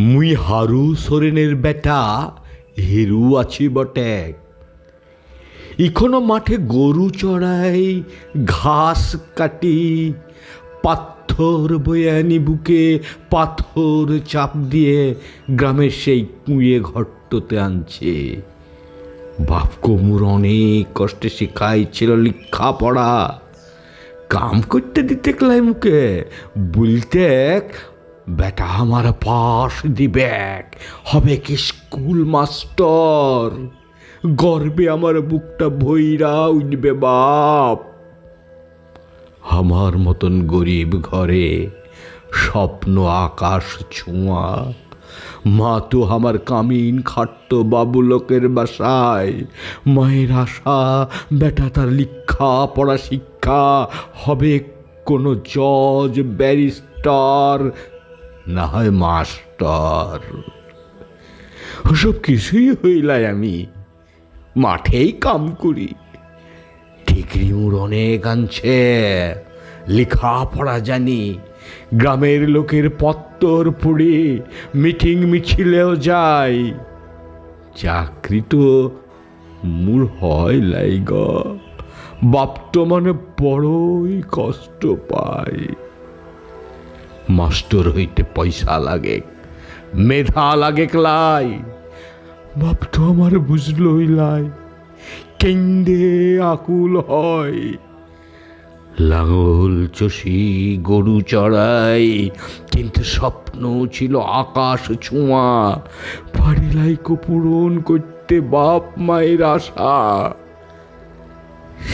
মুই হারু সোরেনের বেটা, হেরু আছি বটে। এখনও মাঠে গরু চড়াই, ঘাস কাটি, পাথর বয়ানি বুকে, পাথর চাপ দিয়ে গ্রামের সেই কুঁয়ে ঘট্টতে আনছে। বাপ কমুর অনেক কষ্টে শিখাইছিল লিখা পড়া কাম করতে দিতে ক্লাই মুখে, বলতে বেটা, আমার পাশ দিবে হবে কি স্কুল মাস্টার গর্বে আমার বুকটা ভৈরা উঠবে বাপ। আমার মতন গরিব ঘরে স্বপ্ন আকাশ ছোঁয়া। মা তো আমার কামিন খাটতো বাবু লোকের বাসায়। মায়ের আশা, বেটা তার লিখা পড়া শিক্ষা। হবে কোনো জজ, ব্যারিস্টার না হয় মাস্টার। ওসব কিছুই হইলাই আমি। মাঠেই কাম করি। ঠিকরি মুর অনেক আনছে। লেখা পড়া জানি। গ্রামের লোকের পত্তর পড়ে মিটিং মিছিলেও যাই। চাকরি তো মুর হয় লাইগ বাপ তো মানে বড়ই কষ্ট পায়। মাস্টার হইতে পয়সা লাগে, মেধা লাগে ক্লাই। বাপ তো আমার বুঝলই লাই কেন্দে আকুল হয়। লাঙল চষি গরু চড়াই, কিন্তু স্বপ্ন ছিল আকাশ ছোঁয়া। পারিলাইকো পূরণ করতে বাপ মায়ের আশা।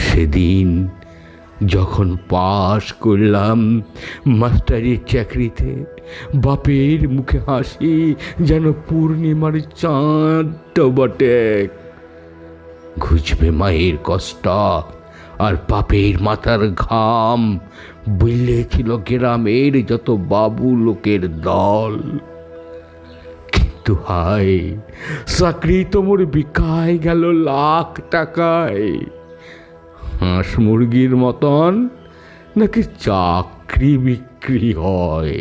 সেদিন যখন পাশ করলাম মাস্টারির চাকরিতে, বাপের মুখে হাসি যেন পূর্ণিমার চাঁদ বটে। ঘুচবে মায়ের কষ্ট আর বাপের মাথার ঘাম। বললে ছিল গ্রামের যত বাবু লোকের দল। কিন্তু হায়, চাকরি তোমর বিকায় গেল লাখ টাকায়। হাঁস মুরগির মতন নাকি চাকরি বিক্রি হয়?